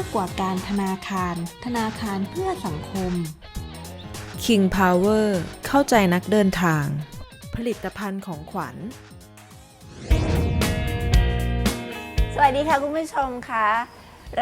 ออมสินมากกว่าการธนาคาร ธนาคารเพื่อสังคม King Power เข้าใจนักเดินทาง ผลิตภัณฑ์ของขวัญ สวัสดีค่ะคุณผู้ชมคะ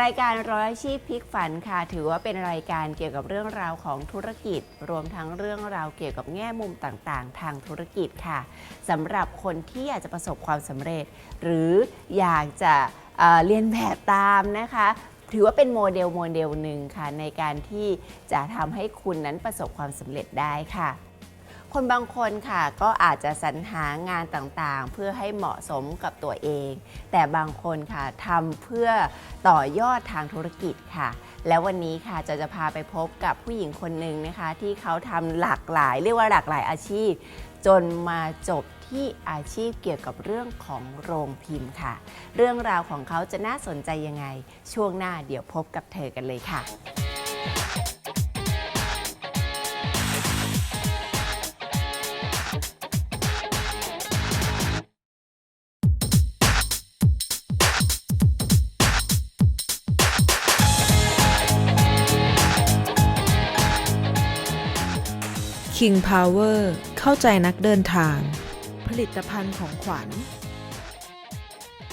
รายการร้อยอาชีพพลิกฝันค่ะ ถือว่าเป็นรายการเกี่ยวกับเรื่องราวของธุรกิจ รวมทั้งเรื่องราวเกี่ยวกับแง่มุมต่างๆ ทางธุรกิจค่ะสำหรับคนที่อยากจะประสบความสำเร็จ หรืออยากจะเอ่อเรียนแบบตามนะคะ ถือว่าเป็นโมเดลโมเดลหนึ่งค่ะ ในการที่จะทำให้คุณนั้นประสบความสำเร็จได้ค่ะคนบางคนค่ะก็อาจจะสรรหางานต่างๆ เพื่อให้เหมาะสมกับตัวเอง แต่บางคนค่ะทำเพื่อต่อยอดทางธุรกิจค่ะ แล้ววันนี้ค่ะจะจะพาไปพบกับผู้หญิงคนหนึ่งนะคะ ที่เขาทำหลากหลาย เรียกว่าหลากหลายอาชีพ จนมาจบ ที่อาชีพเกี่ยวกับเรื่องของโรงพิมพ์ค่ะ เรื่องราวของเขาจะน่าสนใจยังไง ช่วงหน้าเดี๋ยวพบกับเธอกันเลยค่ะ King Power เข้าใจนักเดินทาง ลิตภัณฑ์ของขวัญ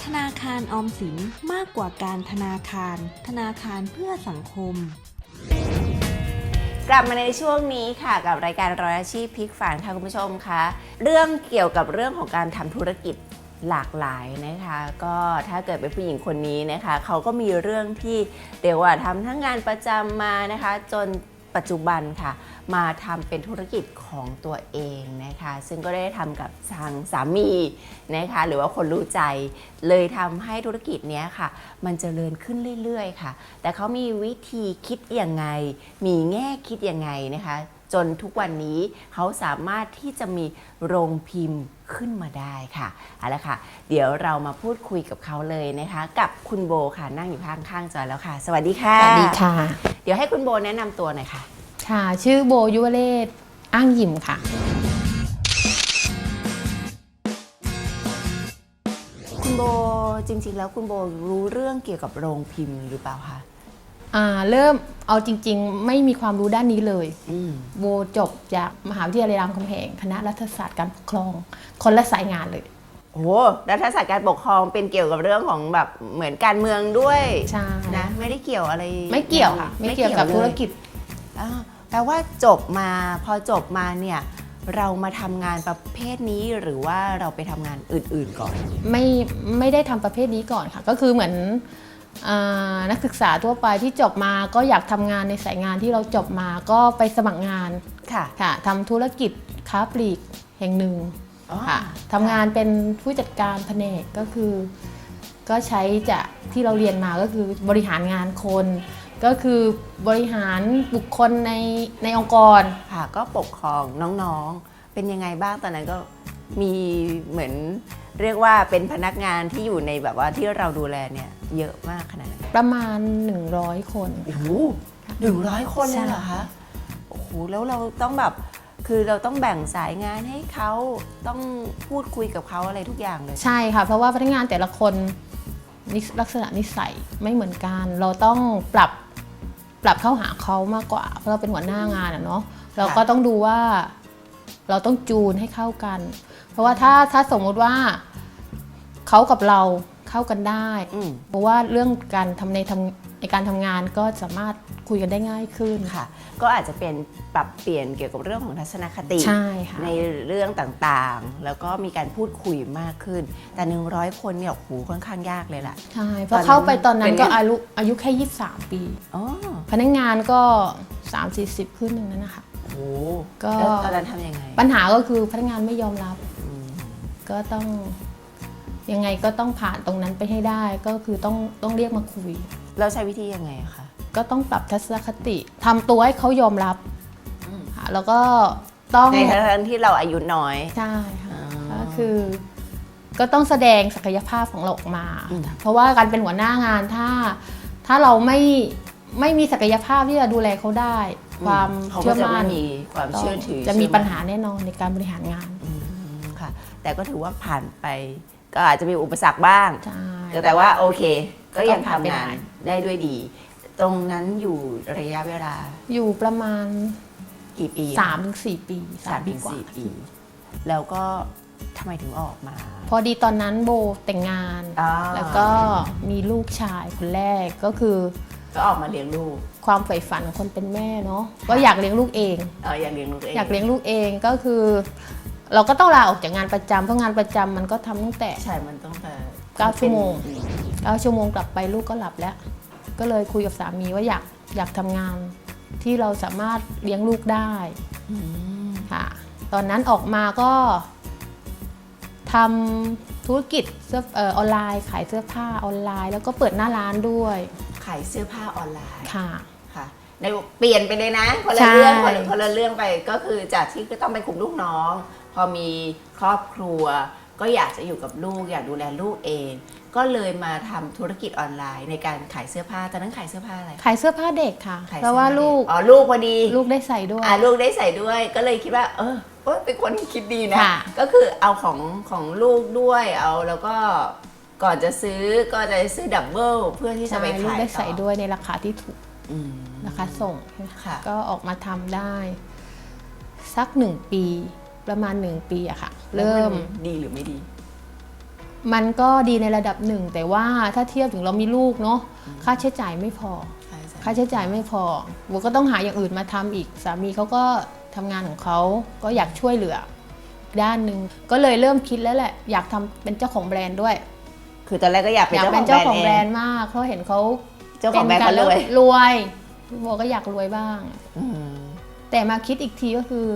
ธนาคารออมสินมากกว่าการธนาคาร ธนาคารเพื่อสังคม กลับมาในช่วงนี้ค่ะกับรายการร้อยอาชีพพลิกฝันค่ะคุณผู้ชมคะเรื่องเกี่ยวกับเรื่องของการทำธุรกิจหลากหลายนะคะ ก็ถ้าเกิดเป็นผู้หญิงคนนี้นะคะ เขาก็มีเรื่องที่เรียกว่าทำทั้งงานประจำมานะคะ จนปัจจุบันค่ะ มาทำเป็นธุรกิจของตัวเองนะคะ ซึ่งก็ได้ทำกับทางสามีนะคะ หรือว่าคนรู้ใจ เลยทำให้ธุรกิจเนี้ยค่ะ มันจเจริญขึ้นเรื่อยๆ ค่ะ แต่เขามีวิธีคิดยังไง มีแง่คิดยังไงนะคะ จนทุกวันนี้เขาสามารถที่จะมีโรงพิมพ์ขึ้นมาได้ค่ะเอาละค่ะ เดี๋ยวเรามาพูดคุยกับเขาเลยนะคะ กับคุณโบค่ะนั่งอยู่ข้างๆจอยแล้วค่ะ สวัสดีค่ะสวัสดีค่ะ เดี๋ยวให้คุณโบแนะนำตัวหน่อยค่ะ ค่ะชื่อโบยุวเลศอ้างยิมค่ะ คุณโบจริง ๆ แล้วคุณโบรู้เรื่องเกี่ยวกับโรงพิมพ์หรือเปล่าคะอ่าเริ่มเอาจริง ๆ ไม่มีความรู้ด้านนี้เลย อืมโบจบจากมหาวิทยาลัยรามคำแหงคณะรัฐศาสตร์การปกครอง คนละสายงานเลย โอ้รัฐศาสตร์การปกครองเป็นเกี่ยวกับเรื่องของแบบเหมือนการเมืองด้วยใช่ นะไม่ได้เกี่ยวอะไรไม่เกี่ยวค่ะ ไม่เกี่ยวกับลธุรกิจ อ่า แปลว่าจบมาพอจบมาเนี่ยเรามาทำงานประเภทนี้หรือว่าเราไปทำงานอื่นๆก่อน ไม่ไม่ได้ทำประเภทนี้ก่อนค่ะ ก็คือเหมือนอานักศึกษาทั่วไปที่จบมาก็อยากทำงานในสายงานที่เราจบมาก็ไปสมัครงานค่ะค่ะทำธุรกิจค้าปลีกแห่งหนึ่งอ๋อค่ะทำงานเป็นผู้จัดการแผนกก็คือ ก็ใช้จากที่เราเรียนมาก็คือบริหารงานคน ก็คือบริหารบุคคลในในองค์กร ค่ะก็ปกครองน้องๆ เป็นยังไงบ้างตอนนั้นก็มีเหมือนเรียกว่าเป็นพนักงานที่อยู่ในแบบว่าที่เราดูแลเนี่ยเยอะมากขนาดไหนประมาณ 100 คนโอ้โหหนึ่งร้อยคนเลยเหรอคะโอ้โหแล้วเราต้องแบบคือเราต้องแบ่งสายงานให้เขาต้องพูดคุยกับเขาอะไรทุกอย่างเลย ใช่ค่ะ เพราะว่าพนักงานแต่ละคนนิสลักษณะนิสัยไม่เหมือนกัน เราต้องปรับ ปรับเข้าหาเขามากกว่า เพราะเราเป็นหัวหน้างานอะเนาะเราก็ต้องดูว่าเราต้องจูนให้เข้ากัน เพราะว่าถ้าถ้าสมมุติว่าเขากับเราเข้ากันได้อืมเพราะว่าเรื่องการทำในทำ ในการทำงานก็สามารถคุยกันได้ง่ายขึ้น ค่ะ ก็อาจจะเป็นปรับเปลี่ยนเกี่ยวกับเรื่องของทัศนคติใช่ค่ะในเรื่องต่างๆ แล้วก็มีการพูดคุยมากขึ้น แต่ 100 คนเนี่ยโอ้โหค่อนข้างยากเลยล่ะ ใช่เพราะเข้าไปตอนนั้เป็นนไงก็อายุอายุแค่ 23 ปี อ๋อพนักงานก็ 3-40 ขึ้นหนึ่งนั่นนะคะ โอ้โหก็ แล้วตอนนั้นทำยังไง ปัญหาก็คือพนักงานไม่ยอมรับอืมก็ต้องยังไงก็ต้องผ่านตรงนั้นไปให้ได้ก็คือต้องต้องเรียกมาคุย เราใช้วิธียังไงอะคะ ก็ต้องปรับทัศนคติทำตัวให้เขายอมรับอืม ค่ะแล้วก็ต้องในทั้งที่เราอายุน้อย ใช่ค่ะอ๋อก็คือ ก็ต้องแสดงศักยภาพของเราออกมา อืม เพราะว่าการเป็นหัวหน้างานถ้า ถ้าเราไม่ไม่มีศักยภาพที่จะดูแลเขาได้ ความเขาก็เชื่อจะมั่ไม่นมีความเชื่อถือจะมีใช่ไหปัญหาแน่นอนในการบริหารงานอืมค่ะ แต่ก็ถือว่าผ่านไป ก็อาจจะมีอุปสรรคบ้าง ใช่ แต่ว่าโอเค ก็ยังผ่านทำไปงาน ได้ได้ด้วยดี ตรงนั้นอยู่ระยะเวลาอยู่ประมาณกี่ปี3าถึงสปีสามปีถึงกว่าสี่ปี แล้วก็ทำไมถึงออกมา พอดีตอนนั้นโบแต่งงาน อ่า แล้วก็มีลูกชายคนแรกก็คือ ก็ออกมาเลี้ยงลูกความใฝ่ฝันของคนเป็นแม่เนาะก็อยากเลี้ยงลูกเอง เอออยากเลี้ยงลูกเอง อยากเลี้ยงลูกเองก็คือ เราก็ต้องลาออกจากงานประจำเพราะงานประจำมันก็ทำตั้งแต่ ใช่ มันต้องแต่เก้าชั่วโมงอื9ชั่วโมงกลับไปลูกก็หลับแล้ว ก็เลยคุยกับสามีว่าอยากอยากทำงานที่เราสามารถเลี้ยงลูกได้อืมค่ะตอนนั้นออกมาก็ทำธุรกิจเสื้อเออออนไลน์ ขายเสื้อผ้าออนไลน์ แล้วก็เปิดหน้าร้านด้วย ขายเสื้อผ้าออนไลน์ค่ะค่ะในเปลี่ยนไปเลยนะคนละใช่เรื่องคนละคนละเรื่องไปก็คือจากที่ก็ต้องเป็นกลุ่มลูกน้อง พอมีครอบครัว ก็อยากจะอยู่กับลูกอยากดูแลลูกเอง ก็เลยมาทำธุรกิจออนไลน์ในการขายเสื้อผ้าตอนนั้นขายเสื้อผ้าอะไร ขายเสื้อผ้าเด็กค่ะขายเพราะว่าสื้อผ้ลูกอ๋อลูกพอดีลูกได้ใส่ด้วย อ่าลูกได้ใส่ด้วยก็เลยคิดว่า เออเอ้ยเป็นคนที่คิดดีนะ ค่ะ ก็คือเอาของของลูกด้วยเอาแล้วก็ก่อนจะซื้อก็จะซื้อดับเบิลเพื่อที่จะใช่ไปลูกขายได้ใส่ต่อด้วยในราคาที่ถูกอืม ราคาส่งค่ะ ก็ออกมาทำได้ สักหนึ่งปีประมาณหนึ่งปีอะค่ะ แล้วเริ่มนดีหรือไม่ดี มันก็ดีในระดับหนึ่ง แต่ว่าถ้าเทียบถึงเรามีลูกเนาะค่าใช้จ่ายไม่พอใช่ใช่ค่าใช้จ่ายไม่พอโบก็ต้องหาอย่างอื่นมาทำอีก สามีเขาก็ทำงานของเขาก็อยากช่วยเหลืออีกด้านหนึ่งก็เลยเริ่มคิดแล้วแหละ อยากทำเป็นเจ้าของแบรนด์ด้วย คือตอนแรกก็อยากเป็นอยากเจ้าขเป็อนงเจ้าของแบแบรรนนด์ด์มากเพราะเห็นเขาเจ้าของแบรนด์ป็เขารวยรวยโบก็อยากรวยบ้างอืมแต่มาคิดอีกทีก็คือ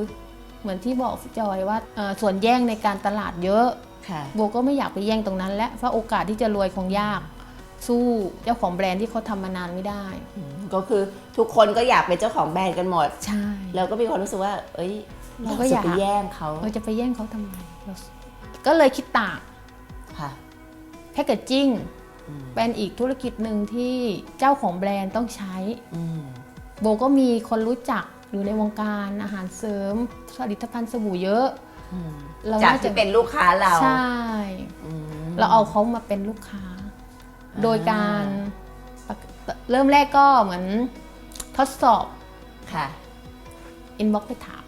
เหมือนที่บอกจอยว่าเอ่อส่วนแย่งในการตลาดเยอะค่ะ โบก็ไม่อยากไปแย่งตรงนั้น และเพราะโอกาสที่จะรวยคงยาก สู้เจ้าของแบรนด์ที่เขาทำมานานไม่ได้อืมก็คือทุกคนก็อยากเป็นเจ้าของแบรนด์กันหมด ใช่ แล้วก็มีความรู้สึกว่า เอ้ย เราก็จะอยากไปแย่งเขาเราจะไปแย่งเขาทำไมเราก็เลยคิดต่างค่ะแพคเกจจิ้งอืมเป็นอีกธุรกิจหนึ่งที่เจ้าของแบรนด์ต้องใช้อืมโบก็มีคนรู้จักอยู่ในวงการอาหารเสริมผลิตภัณฑ์สบู่เยอะอืม เราจากน่าจะที่เป็นลูกค้าเราใช่ อืม เราเอาเขามาเป็นลูกค้า อ่า โดยการปกเริ่มแรกก็เหมือนทดสอบ ค่ะอินบ็อกไปถาม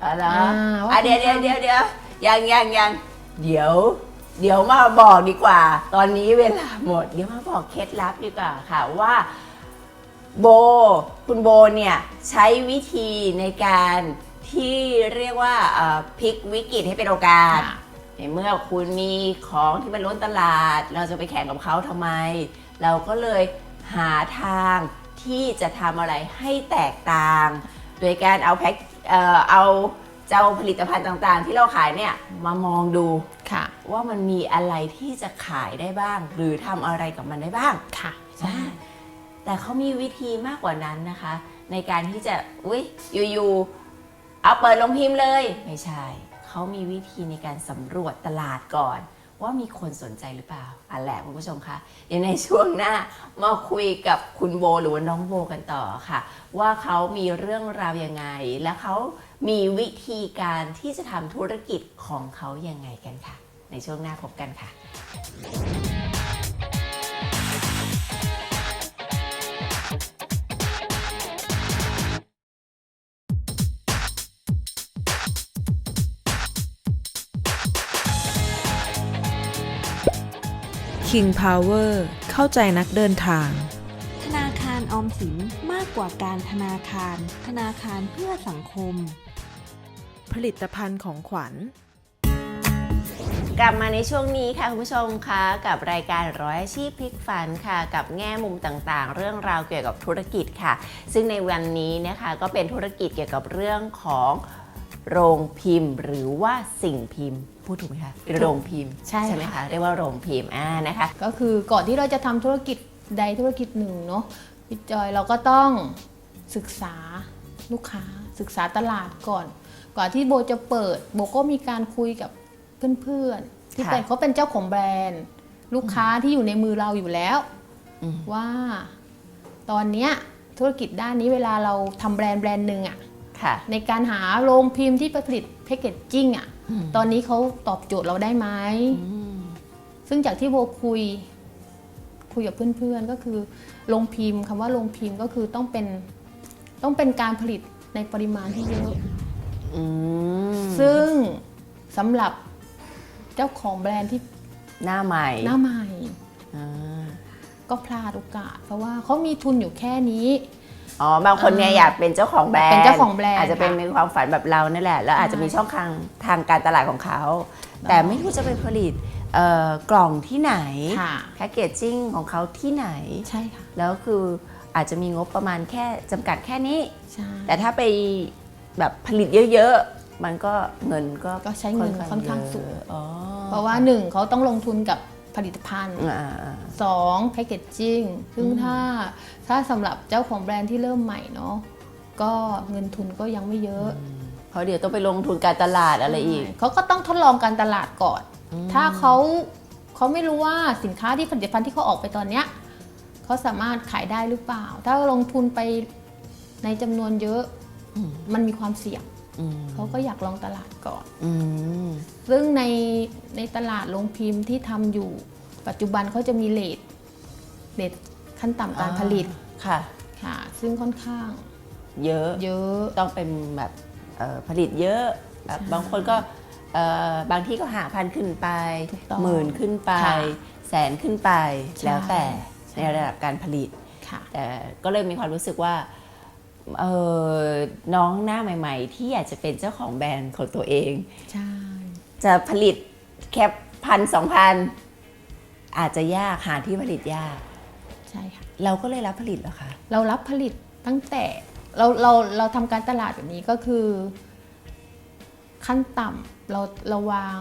เอาละอ่าว่าอะเดี๋ยวคุณเดี๋ยวทำเดี๋ยวเดี๋ยวยังยังยังเดี๋ยว เดี๋ยวมาบอกดีกว่า ตอนนี้เวลาหมด เดี๋ยวมาบอกเคล็ดลับดีกว่าค่ะว่า โบ คุณโบเนี่ย ใช้วิธีในการ ที่เรียกว่าเอ่อพลิกวิกฤตให้เป็นโอกาส ค่ะ ในเมื่อคุณมีของที่มันล้นตลาด เราจะไปแข่งกับเขาทำไม เราก็เลยหาทางที่จะทำอะไรให้แตกต่าง โดยการเอาแพ็คเอ่อเอาเจ้าผลิตภัณฑ์ต่างๆ ที่เราขายเนี่ยมามองดูค่ะ ว่ามันมีอะไรที่จะขายได้บ้าง หรือทำอะไรกับมันได้บ้าง ค่ะใช่แต่เขามีวิธีมากกว่านั้นนะคะ ในการที่จะอุ้ยอยู่ๆ เอาเปิดลงพิมพ์เลย ไม่ใช่ เขามีวิธีในการสำรวจตลาดก่อน ว่ามีคนสนใจหรือเปล่าอันแหละคุณผู้ชมคะเดี๋ยวในช่วงหน้ามาคุยกับคุณโบหรือว่าน้องโบกันต่อค่ะ ว่าเขามีเรื่องราวยังไง และเขามีวิธีการที่จะทำธุรกิจของเขายังไงกันค่ะ ในช่วงหน้าพบกันค่ะ King Power เข้าใจนักเดินทาง ธนาคารออมสินมากกว่าการธนาคาร ธนาคารเพื่อสังคม ผลิตภัณฑ์ของขวัญ กลับมาในช่วงนี้ค่ะคุณผู้ชมคะกับรายการร้อยอาชีพพลิกฝันค่ะ กับแง่มุมต่างๆ เรื่องราวเกี่ยวกับธุรกิจค่ะ ซึ่งในวันนี้นะคะก็เป็นธุรกิจเกี่ยวกับเรื่องของ โรงพิมพ์ หรือว่าสิ่งพิมพ์พูดถูกไหมคะโรงพิมพ์ใช่ไหมค่ะคะเรียกว่าโรงพิมพ์อ่านะคะ ก็คือก่อนที่เราจะทำธุรกิจใดธุรกิจหนึ่งเนาะพี่จอยเราก็ต้องศึกษาลูกค้าศึกษาตลาดก่อน ก่อนที่โบจะเปิดโบก็มีการคุยกับเพื่อนๆที่ค่ะเป็นเขาเป็นเจ้าของแบรนด์ ลูกค้าที่อยู่ในมือเราอยู่แล้วอืมว่าตอนเนี้ยธุรกิจด้านนี้เวลาเราทำแบรนด์แบรนด์หนึ่งอะ ค่ะ ในการหาโรงพิมพ์ที่ผลิตแพคเกจจิ้งอะอืมตอนนี้เขาตอบโจทย์เราได้ไหมอืมซึ่งจากที่โบคุยคุย คุยกับเพื่อนๆก็คือโรงพิมพ์คำว่าโรงพิมพ์ก็คือต้องเป็นต้องเป็นการผลิตในปริมาณที่เยอะอืมซึ่งสำหรับเจ้าของแบรนด์ที่หน้าใหม่หน้าใหม่อ่าก็พลาดโอกาส เพราะว่าเขามีทุนอยู่แค่นี้ อ๋อ บางคนเนี่ยอ่าอยากเป็นเจ้าของแบรนด์เป็นเจ้าของแบรนด์อาจจะเป็นค่ะมีความฝันแบบเรานั่นแหละ แล้วอาจจะใช่มีช่องทางทางการตลาดของเขา แต่ไม่รู้จะไปผลิตเอ่อกล่องที่ไหนค่ะแพคเกจจิ้งของเขาที่ไหนใช่ค่ะแล้วคืออาจจะมีงบประมาณแค่จำกัดแค่นี้ใช่แต่ถ้าไปแบบผลิตเยอะๆ มันก็เงินก็ก็ใช้เงินค่อนข้างสูงเยอะอ๋อเพราะว่าหนึ่งเขาต้องลงทุนกับผลิตภัณฑ์อ่าอ่าสองแพคเกจจิ้งซึ่งถ้า ถ้าสำหรับเจ้าของแบรนด์ที่เริ่มใหม่เนาะก็เงินทุนก็ยังไม่เยอะเพราะเดี๋ยวต้องไปลงทุนการตลาดอะไรอีก เขาก็ต้องทดลองการตลาดก่อน ถ้าเขาเขาไม่รู้ว่าสินค้าที่ผลิตภัณฑ์ที่เขาออกไปตอนเนี้ยเขาสามารถขายได้หรือเปล่า ถ้าลงทุนไปในจำนวนเยอะอืมมันมีความเสี่ยงอืมเขาก็อยากลองตลาดก่อนอืมซึ่งในในตลาดโรงพิมพ์ที่ทำอยู่ ปัจจุบันเขาจะมีเลทเลท ขั้นต่ำการผลิตค่ะ ค่ะ ซึ่งค่อนข้าง เยอะเยอะ ต้องเป็นแบบเอ่อผลิตเยอะแบบใช่บางคนก็เอ่อบางที่ก็หาพันขึ้นไปถูกต้องหมื่นขึ้นไปค่ะแสนขึ้นไปใช่แล้วแต่ใช่ในระดับการผลิตค่ะแต่ก็เลยมีความรู้สึกว่าเออน้องหน้าใหม่ ๆ ที่อยากจะเป็นเจ้าของแบรนด์ของตัวเองใช่จะผลิตแค่พันสองพันอาจจะยากหาที่ผลิตยาก ใช่ค่ะ เราก็เลยรับผลิตเหรอคะ เรารับผลิตตั้งแต่เราเราเราทำการตลาดแบบนี้ก็คือ ขั้นต่ำเราเราวาง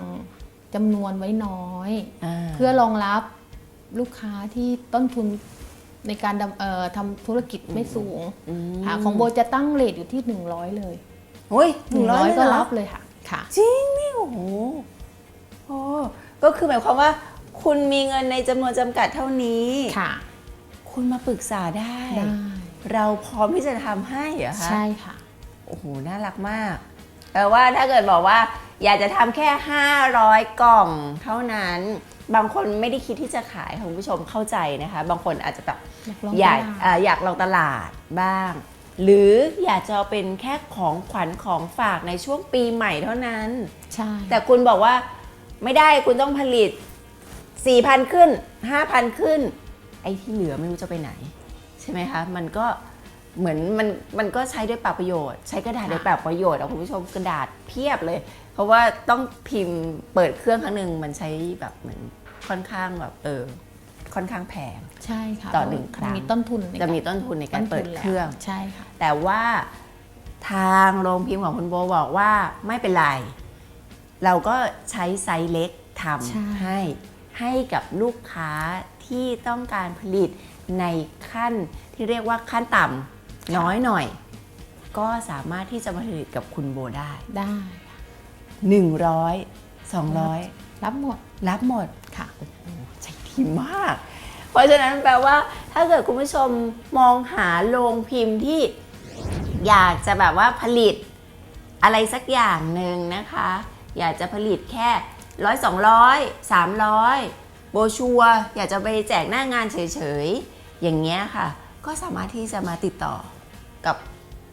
จำนวนไว้น้อยอ่าเพื่อรองรับลูกค้าที่ต้นทุนในการดำเอ่อทำธุรกิจไม่สูงอืมค่ะของโบจะตั้งเรทอยู่ที่ 100 เลยโอ้ยหนึ่งร้อยก็ก็รัรับบเลยค่ะค่ะ จริงนี่โอ้โหโอ้ก็คือหมายความว่า คุณมีเงินในจำนวนจำกัดเท่านี้ค่ะ คุณมาปรึกษาได้ ได้ เราพร้อมที่จะทำให้เหรอคะใช่ค่ะ โอ้โห น่ารักมาก แปลว่าถ้าเกิดบอกว่า อยากจะทำแค่ 500 กล่องเท่านั้น บางคนไม่ได้คิดที่จะขายค่ะคุณผู้ชมเข้าใจนะคะ บางคนอาจจะแบบ อยากลองอยากตลาดอ่าอยากลองตลาดบ้าง หรืออยากจะเอาเป็นแค่ของขวัญของฝากในช่วงปีใหม่เท่านั้น ใช่แต่คุณบอกว่าไม่ได้คุณต้องผลิต 4,000 ขึ้น 5,000 ขึ้น ไอ้ที่เหลือไม่รู้จะไปไหน ใช่ไหมคะ มันก็เหมือนมันมันก็ใช้ด้วยเปล่าประโยชน์ ใช้กระดาษด้วยเปล่าประโยชน์อะคุณผู้ชมกระดาษเพียบเลย เพราะว่าต้องพิมพ์เปิดเครื่องครั้งหนึ่งมันใช้แบบเหมือนค่อนข้างแบบเออค่อนข้างแพง ใช่ค่ะต่อหนึ่งครั้งมีต้นทุนในจะการมีต้นทุนในการเปิดต้นทุนแล้วเครื่องใช่ค่ะแต่ว่าทางโรงพิมพ์ของคุณโบบอกว่าไม่เป็นไร เราก็ใช้ไซส์เล็กทใช่ำให้ให้กับลูกค้า ที่ต้องการผลิตในขั้นที่เรียกว่าขั้นต่ำน้อยหน่อย ก็สามารถที่จะมาผลิตกับคุณโบได้ ได้ 100 200 รับหมด รับหมดค่ะใจดีมาก เพราะฉะนั้นแปลว่า ถ้าเกิดคุณผู้ชมมองหาโรงพิมพ์ที่อยากจะแบบว่าผลิตอะไรสักอย่างหนึ่งนะคะ อยากจะผลิตแค่ร้อยสองร้อยสามร้อย โบชัวร์อยากจะไปแจกหน้างานเฉยๆ อย่างเงี้ยค่ะ ก็สามารถที่จะมาติดต่อกับ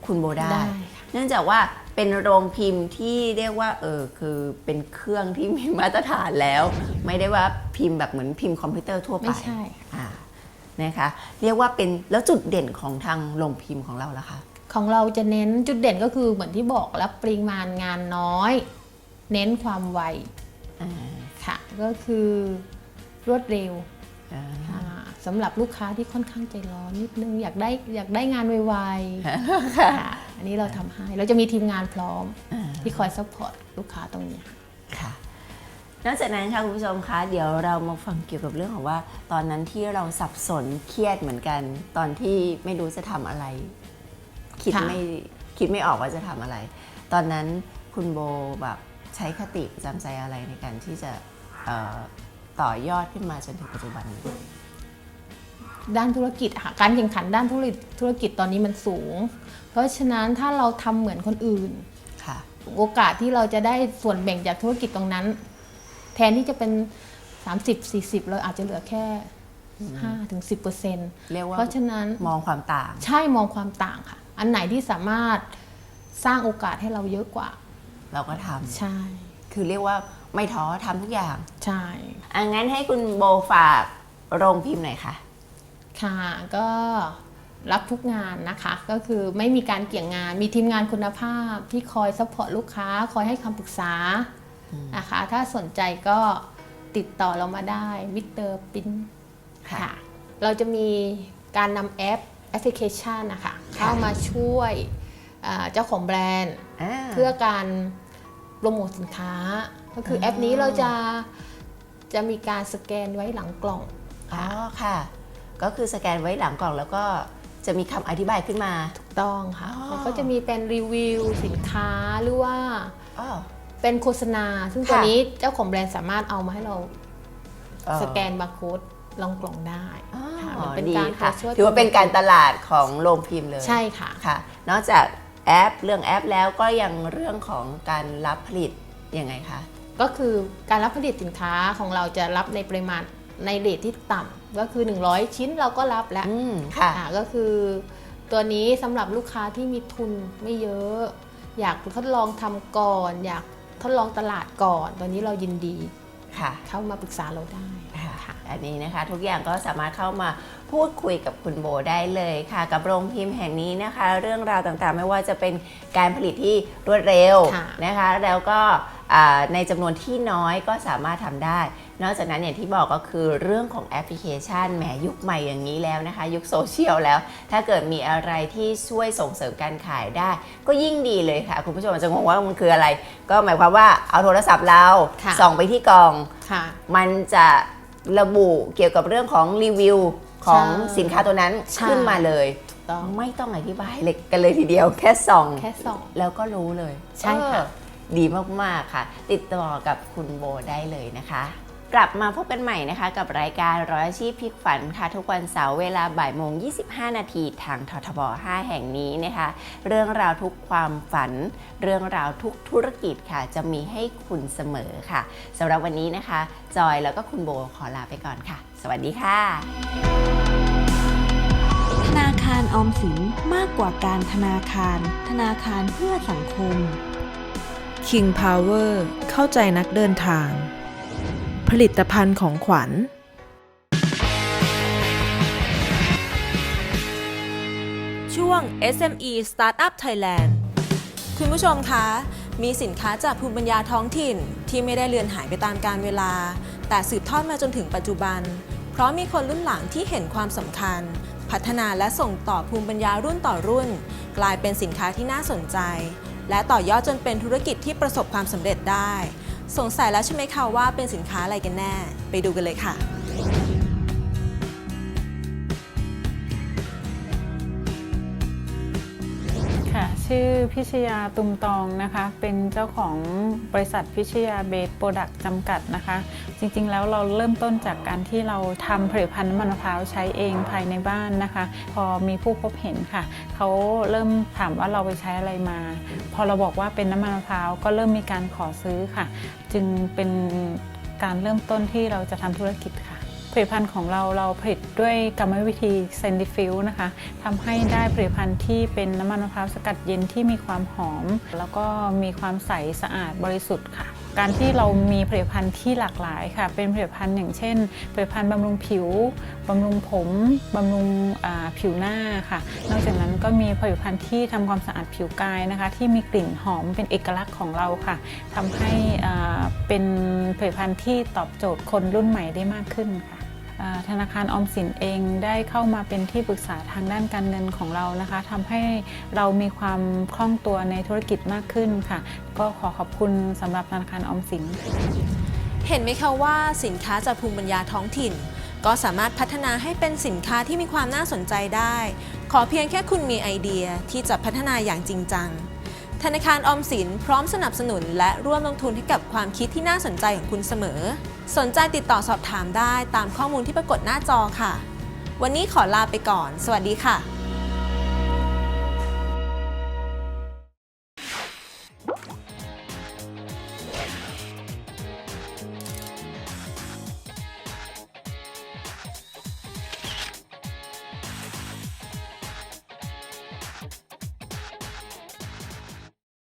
คุณโบได้ได้ค่ะเนื่องจากว่าเป็นโรงพิมพ์ที่เรียกว่าเออคือเป็นเครื่องที่มีมาตรฐานแล้ว ไม่ได้ว่าพิมพ์แบบเหมือนพิมพ์คอมพิวเตอร์ทั่วไปไม่ใช่อ่านะคะเรียกว่าเป็นแล้วจุดเด่นของทางโรงพิมพ์ของเราล่ะคะของเราจะเน้นจุดเด่นก็คือเหมือนที่บอกรับปริมาณงานน้อย เน้นความไวอ่าค่ะก็คือ รวดเร็วอ่าอ่าสำหรับลูกค้าที่ค่อนข้างใจร้อนนิดนึงอยากได้อยากได้งานไวๆค่ะอันนี้เราทำให้เราจะมีทีมงานพร้อมอ่าที่คอยซัพพอร์ตลูกค้าตรงนี้ค่ะค่ะนอกจากนั้นค่ะคุณผู้ชมคะเดี๋ยวเรามาฟังเกี่ยวกับเรื่องของว่า ตอนนั้นที่เราสับสนเครียดเหมือนกัน ตอนที่ไม่รู้จะทำอะไร คิดค่ะไม่คิดไม่ออกว่าจะทำอะไร ตอนนั้นคุณโบแบบใช้คติประจำใจอะไรในการที่จะเอ่อ ต่อยอดขึ้นมาจนถึงปัจจุบันนี้ ด้านธุรกิจอะค่ะการแข่งขันด้านธุรกิจธุรกิจตอนนี้มันสูง เพราะฉะนั้นถ้าเราทำเหมือนคนอื่น ค่ะ โอกาสที่เราจะได้ส่วนแบ่งจากธุรกิจตรงนั้น แทนที่จะเป็น 30 40 เราอาจจะเหลือแค่5ถึง10เปอร์เซ็นต์เรียกว่า เพราะฉะนั้นมองความต่าง ใช่มองความต่างค่ะ อันไหนที่สามารถสร้างโอกาสให้เราเยอะกว่า เราก็ทำ ใช่ คือเรียกว่า ไม่ท้อทำทุกอย่างใช่ อังั้นให้คุณโบฝากโรงพิมพ์หน่อยค่ะ ค่ะก็รับทุกงานนะคะ ก็คือไม่มีการเกี่ยงงาน มีทีมงานคุณภาพที่คอยซัพพอร์ตลูกค้า คอยให้คำปรึกษานะคะ ถ้าสนใจก็ติดต่อเรามาได้มิเตอร์ปิ้นค่ะค่ะ เราจะมีการนำแอปแอปพลิเคชันนะคะ เข้ามาช่วยอ่าเจ้าของแบรนด์อ่าเพื่อการโปรโมทสินค้า ก็คือแอปนี้เราจะจะมีการสแกนไว้หลังกล่องอ๋อค่ะค่ะ ก็คือสแกนไว้หลังกล่องแล้วก็จะมีคำอธิบายขึ้นมาต้องค่ะอ๋อมันก็จะมีเป็นรีวิวสินค้าหรือว่าอ๋อเป็นโฆษณา ซึ่งค่ะตัวนี้เจ้าของแบรนด์สามารถเอามาให้เราเอ่อสแกนบาร์โค้ดลองกล่องได้อ๋อค่ะมันเป็นดีการค่ะช่วยถือว่าเป็นการตลาดของโรงพิมพ์เลย ใช่ค่ะค่ะ นอกจากแอปเรื่องแอปแล้วก็ยังเรื่องของการรับผลิตยังไงคะ ก็คือการรับผลิตสินค้าของเราจะรับในปริมาณในเรทที่ต่ำก็คือ 100 ชิ้นเราก็รับแล้วอืมค่ะค่ะก็คือ ตัวนี้สำหรับลูกค้าที่มีทุนไม่เยอะ อยากทดลองทำก่อน อยากทดลองตลาดก่อน ตัวนี้เรายินดีค่ะ เข้ามาปรึกษาเราได้ ค่ะอันนี้นะคะทุกอย่างก็สามารถเข้ามาพูดคุยกับคุณโบได้เลยค่ะ กับโรงพิมพ์แห่งนี้นะคะ เรื่องราวต่างๆ ไม่ว่าจะเป็นการผลิตที่รวดเร็วค่ะนะคะ แล้วก็อ่า ในจำนวนที่น้อยก็สามารถทำได้ นอกจากนั้นอย่างที่บอกก็คือเรื่องของแอปพลิเคชันแหมยุคใหม่อย่างนี้แล้วนะคะ ยุคโซเชียลแล้ว ถ้าเกิดมีอะไรที่ช่วยส่งเสริมการขายได้ ก็ยิ่งดีเลยค่ะ คุณผู้ชมอาจจะงงว่ามันคืออะไร ก็หมายความว่าเอาโทรศัพท์เราค่ะส่องไปที่กล่องค่ะมันจะระบุเกี่ยวกับเรื่องของรีวิวของใช่สินค้าตัวนั้นใช่ขึ้นมาเลยต้องไม่ต้องอธิบายเลยกันเลยทีเดียวแค่ส่องแค่สองแล้วก็รู้เลย ใช่ค่ะเออ ดีมากๆค่ะ ติดต่อกับคุณโบได้เลยนะคะ กลับมาพบกันใหม่นะคะ กับรายการร้อยอาชีพพลิกฝันค่ะ ทุกวันเสาร์เวลาบ่ายโมง 25 นาทีทางททบ 5 แห่งนี้นะคะ เรื่องราวทุกความฝัน เรื่องราวทุกธุรกิจค่ะ จะมีให้คุณเสมอค่ะสำหรับวันนี้นะคะ จอยแล้วก็คุณโบขอลาไปก่อนค่ะ สวัสดีค่ะธนาคารออมสินมากกว่าการธนาคาร ธนาคารเพื่อสังคม King Power เข้าใจนักเดินทาง ผลิตภัณฑ์ของขวัญ ช่วง SME Startup Thailand คุณผู้ชมคะ มีสินค้าจากภูมิปัญญาท้องถิ่นที่ไม่ได้เลือนหายไปตามกาลเวลา แต่สืบทอดมาจนถึงปัจจุบัน เพราะมีคนรุ่นหลังที่เห็นความสำคัญ พัฒนาและส่งต่อภูมิปัญญารุ่นต่อรุ่น กลายเป็นสินค้าที่น่าสนใจ และต่อยอดจนเป็นธุรกิจที่ประสบความสำเร็จได้ สงสัยแล้วใช่ไหมคะว่าเป็นสินค้าอะไรกันแน่ ไปดูกันเลยค่ะ ชื่อพิชยาตุมตองนะคะ เป็นเจ้าของบริษัทพิชยาเบสโปรดักต์จำกัดนะคะ จริงๆ แล้วเราเริ่มต้นจากการที่เราทำผลิตภัณฑ์น้ำมันมะพร้าวใช้เองภายในบ้านนะคะ พอมีผู้พบเห็นค่ะ เขาเริ่มถามว่าเราไปใช้อะไรมา พอเราบอกว่าเป็นน้ำมันมะพร้าวก็เริ่มมีการขอซื้อค่ะ จึงเป็นการเริ่มต้นที่เราจะทำธุรกิจค่ะ ผลิตภัณฑ์ของเราเราผลิตด้วยกรรมวิธีเซนดิฟิลนะคะทำให้ได้ผลิตภัณฑ์ที่เป็นน้ำมันมะพร้าวสกัดเย็นที่มีความหอม แล้วก็มีความใสสะอาดบริสุทธิ์ค่ะ การที่เรามีผลิตภัณฑ์ที่หลากหลายค่ะ เป็นผลิตภัณฑ์อย่างเช่น ผลิตภัณฑ์บำรุงผิวบำรุงผมบำรุงผิวหน้าค่ะ นอกจากนั้นก็มีผลิตภัณฑ์ที่ทำความสะอาดผิวกายนะคะ ที่มีกลิ่นหอมเป็นเอกลักษณ์ของเราค่ะทำให้เป็นผลิตภัณฑ์ที่ตอบโจทย์คนรุ่นใหม่ได้มากขึ้นค่ะ ธนาคารออมสินเองได้เข้ามาเป็นที่ปรึกษาทางด้านการเงินของเรานะคะทำให้เรามีความคล่องตัวในธุรกิจมากขึ้นค่ะ ก็ขอขอบคุณสำหรับธนาคารออมสิน เห็นไหมคะว่าสินค้าจากภูมิปัญญาท้องถิ่น ก็สามารถพัฒนาให้เป็นสินค้าที่มีความน่าสนใจได้ ขอเพียงแค่คุณมีไอเดียที่จะพัฒนาอย่างจริงจังธนาคารออมสินพร้อมสนับสนุนและร่วมลงทุนให้กับความคิดที่น่าสนใจของคุณเสมอ สนใจติดต่อสอบถามได้ตามข้อมูลที่ปรากฏหน้าจอค่ะ วันนี้ขอลาไปก่อน สวัสดีค่ะ